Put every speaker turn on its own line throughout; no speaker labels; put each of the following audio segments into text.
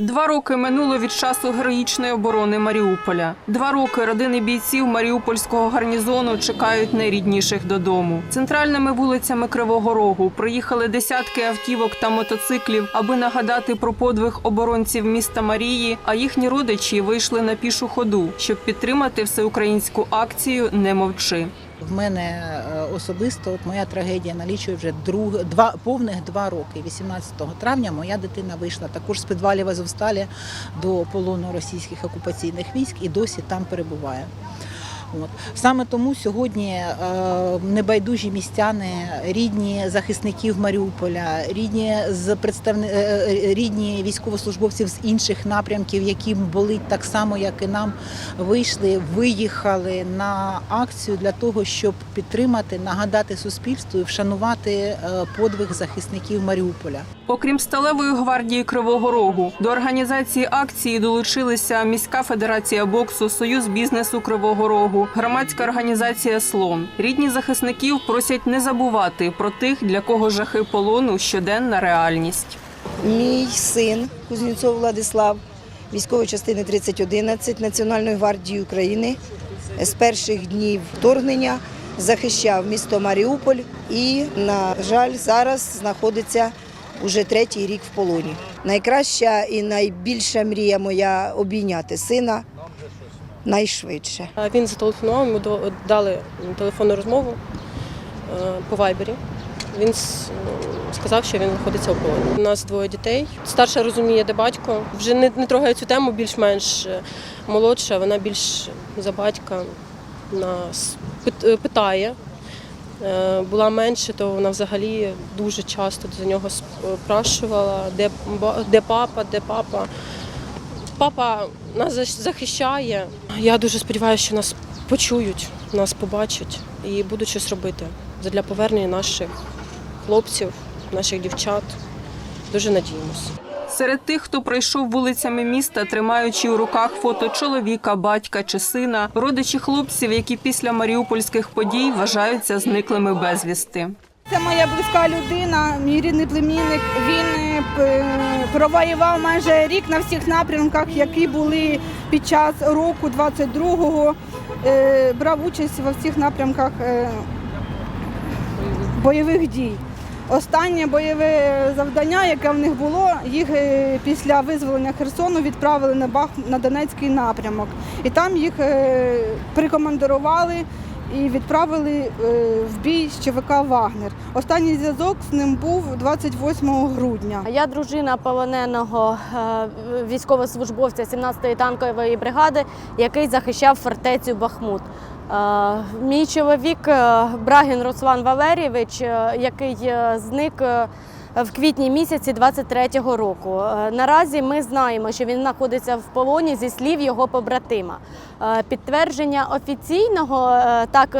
Два роки минуло від часу героїчної оборони Маріуполя. Два роки родини бійців Маріупольського гарнізону чекають найрідніших додому. Центральними вулицями Кривого Рогу проїхали десятки автівок та мотоциклів, аби нагадати про подвиг оборонців міста Марії. А їхні родичі вийшли на пішу ходу, щоб підтримати всеукраїнську акцію Не мовчи.
В мене е, особисто от моя трагедія налічує вже друг, два, повних два роки. 18 травня моя дитина вийшла також з підвалів Азовсталі до полону російських окупаційних військ і досі там перебуває. От. Саме тому сьогодні е, небайдужі містяни, рідні захисників Маріуполя, рідні з представни... е, е, рідні військовослужбовців з інших напрямків, які болить так само, як і нам, вийшли, виїхали на акцію для того, щоб підтримати, нагадати суспільству і вшанувати подвиг захисників Маріуполя.
Окрім сталевої гвардії Кривого Рогу, до організації акції долучилися міська федерація боксу, союз бізнесу Кривого Рогу, громадська організація Слон. Рідні захисників просять не забувати про тих, для кого жахи полону щоденна реальність.
Мій син Кузнєцов Владислав, військової частини 3011 Національної гвардії України з перших днів вторгнення захищав місто Маріуполь і, на жаль, зараз знаходиться уже третій рік в полоні. Найкраща і найбільша мрія моя обійняти сина найшвидше.
Він зателефонував, йому дали телефонну розмову е, по вайбері. Він сказав, що він знаходиться у полоні. У нас двоє дітей. Старша розуміє, де батько. Вже не, не трогає цю тему, більш-менш е, молодша, вона більш за батька нас е, питає. Була менше, то вона взагалі дуже часто за нього спрашувала, де, де папа, де папа. Папа нас захищає. Я дуже сподіваюся, що нас почують, нас побачать і будуть щось робити для повернення наших хлопців, наших дівчат. Дуже надіємося.
Серед тих, хто пройшов вулицями міста, тримаючи у руках фото чоловіка, батька чи сина, родичі хлопців, які після маріупольських подій вважаються зниклими безвісти.
Це моя близька людина, мій рідний племінник. Він е, провоював майже рік на всіх напрямках, які були під час року 22-го. Е, Брав участь во всіх напрямках е, бойових дій. Останнє бойове завдання, яке в них було, їх після визволення Херсону відправили на Бах на Донецький напрямок. І там їх прикомандирували і відправили е, в бій з ЧВК Вагнер. Останній зв'язок з ним був 28 грудня.
Я дружина полоненого е, військовослужбовця 17-ї танкової бригади, який захищав фортецю Бахмут. Е, Мій чоловік Брагін Руслан Валерійович, який зник в квітні місяці 23-го року. Е, Наразі ми знаємо, що він знаходиться в полоні зі слів його побратима. Е, Підтвердження офіційного, е, так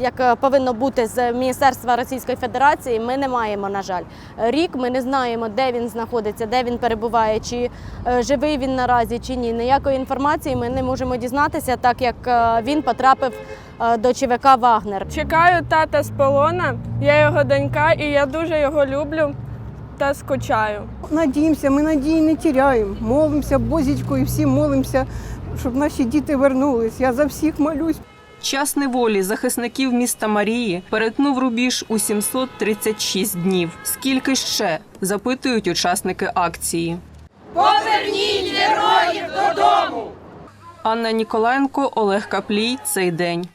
як повинно бути з Міністерства Російської Федерації, ми не маємо, на жаль. Рік ми не знаємо, де він знаходиться, де він перебуває, чи живий він наразі, чи ні. Ніякої інформації ми не можемо дізнатися, так як він потрапив до ЧВК Вагнер.
Чекаю тата з полона, я його донька і я дуже його люблю та скучаю.
Надіємося, ми надії не тіряємо. Молимося, Бозічку, і всі молимося, щоб наші діти вернулись. Я за всіх молюсь.
Час неволі захисників міста Марії перетнув рубіж у 736 днів. Скільки ще запитують учасники акції? Поверніть героїв додому! Анна Ніколаєнко, Олег Каплій. Цей день.